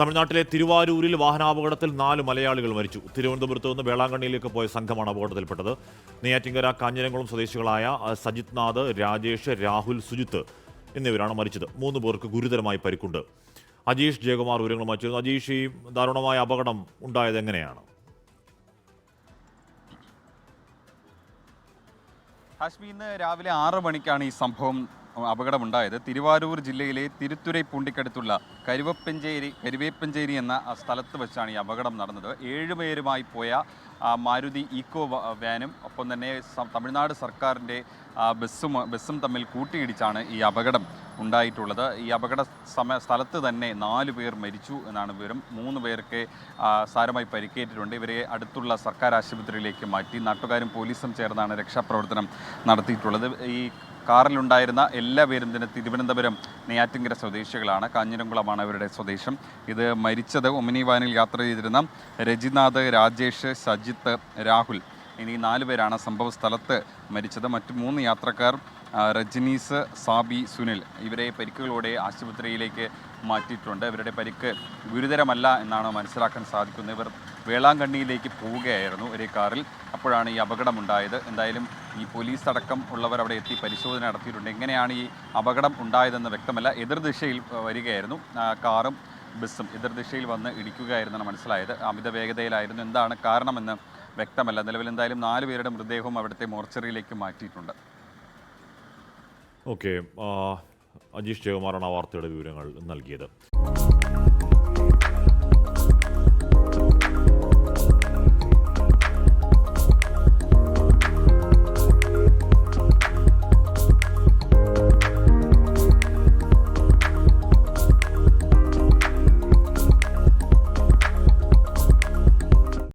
തമിഴ്നാട്ടിലെ തിരുവാരൂരിൽ വാഹനാപകടത്തിൽ നാല് മലയാളികൾ മരിച്ചു. തിരുവനന്തപുരത്ത് നിന്ന് വേളാങ്കണ്ണിയിലേക്ക് പോയ സംഘമാണ് അപകടത്തിൽപ്പെട്ടത്. നെയ്യാറ്റിങ്കര കാഞ്ഞിരംകുളം സ്വദേശികളായ സജിത്നാഥ് സജിത് നാഥ് രാജേഷ് രാഹുൽ സുജിത്ത് എന്നിവരാണ് മരിച്ചത്. മൂന്ന് പേർക്ക് ഗുരുതരമായി പരിക്കുണ്ട്. അജീഷ് ജയകുമാർ വിവരങ്ങൾ മറ്റു അജീഷ് ഈ ദാരുണമായ അപകടം ഉണ്ടായത് എങ്ങനെയാണ്? ഹാഷ്മി ഇന്ന് രാവിലെ ആറ് മണിക്കാണ് ഈ സംഭവം അപകടമുണ്ടായത് തിരുവാരൂർ ജില്ലയിലെ തിരുത്തുരൈ പൂണ്ടിക്കടുത്തുള്ള കരുവപ്പഞ്ചേരി കരുവേപ്പഞ്ചേരി എന്ന സ്ഥലത്ത് വെച്ചാണ് ഈ അപകടം നടന്നത്. ഏഴുപേരുമായി പോയ മാരുതി ഈക്കോ വാനും ഒപ്പം തന്നെ തമിഴ്നാട് സർക്കാരിന്റെ ബസ്സും ബസ്സും തമ്മിൽ കൂട്ടിയിടിച്ചാണ് ഈ അപകടം ഉണ്ടായിട്ടുള്ളത്. ഈ അപകട സമയ സ്ഥലത്ത് തന്നെ നാല് പേർ മരിച്ചു എന്നാണ് വിവരം. മൂന്ന് പേർക്ക് സാരമായി പരിക്കേറ്റിട്ടുണ്ട്. ഇവരെ അടുത്തുള്ള സർക്കാർ ആശുപത്രിയിലേക്ക് മാറ്റി. നാട്ടുകാരും പോലീസും ചേർന്നാണ് രക്ഷാപ്രവർത്തനം നടത്തിയിട്ടുള്ളത്. ഈ കാറിലുണ്ടായിരുന്ന എല്ലാവരും തന്നെ തിരുവനന്തപുരം നെയ്യാറ്റിങ്കര സ്വദേശികളാണ്. കാഞ്ഞിരംകുളമാണ് അവരുടെ സ്വദേശം. ഇത് മരിച്ചത് ഒമിനി വാനിൽ യാത്ര ചെയ്തിരുന്ന രജിനാഥ് രാജേഷ് സജിത്ത് രാഹുൽ ഇനി നാല് പേരാണ് സംഭവ സ്ഥലത്ത് മരിച്ചത്. മറ്റ് മൂന്ന് യാത്രക്കാർ രജനീസ് സാബി സുനിൽ ഇവരെ പരിക്കുകളോടെ ആശുപത്രിയിലേക്ക് മാറ്റിയിട്ടുണ്ട്. ഇവരുടെ പരിക്ക് ഗുരുതരമല്ല എന്നാണ് മനസ്സിലാക്കാൻ സാധിക്കുന്നത്. ഇവർ വേളാങ്കണ്ണിയിലേക്ക് പോവുകയായിരുന്നു ഒരു കാറിൽ. അപ്പോഴാണ് ഈ അപകടമുണ്ടായത്. എന്തായാലും ഈ പോലീസ് അടക്കം ഉള്ളവർ അവിടെ എത്തി പരിശോധന നടത്തിയിട്ടുണ്ട്. എങ്ങനെയാണ് ഈ അപകടം ഉണ്ടായതെന്ന് വ്യക്തമല്ല. എതിർദിശയിൽ വരികയായിരുന്നു. കാറും ബസ്സും എതിർദിശയിൽ വന്ന് ഇടിക്കുകയായിരുന്നാണ് മനസ്സിലായത്. അമിത വേഗതയിലായിരുന്നു. എന്താണ് കാരണമെന്ന് വ്യക്തമല്ല. നിലവിൽ എന്തായാലും നാല് പേരുടെ മൃതദേഹവും അവിടുത്തെ മോർച്ചറിയിലേക്ക് മാറ്റിയിട്ടുണ്ട്. ഓക്കെ. അജീഷ് ജയകുമാറാണ് ആ വാർത്തയുടെ വിവരങ്ങൾ നൽകിയത്.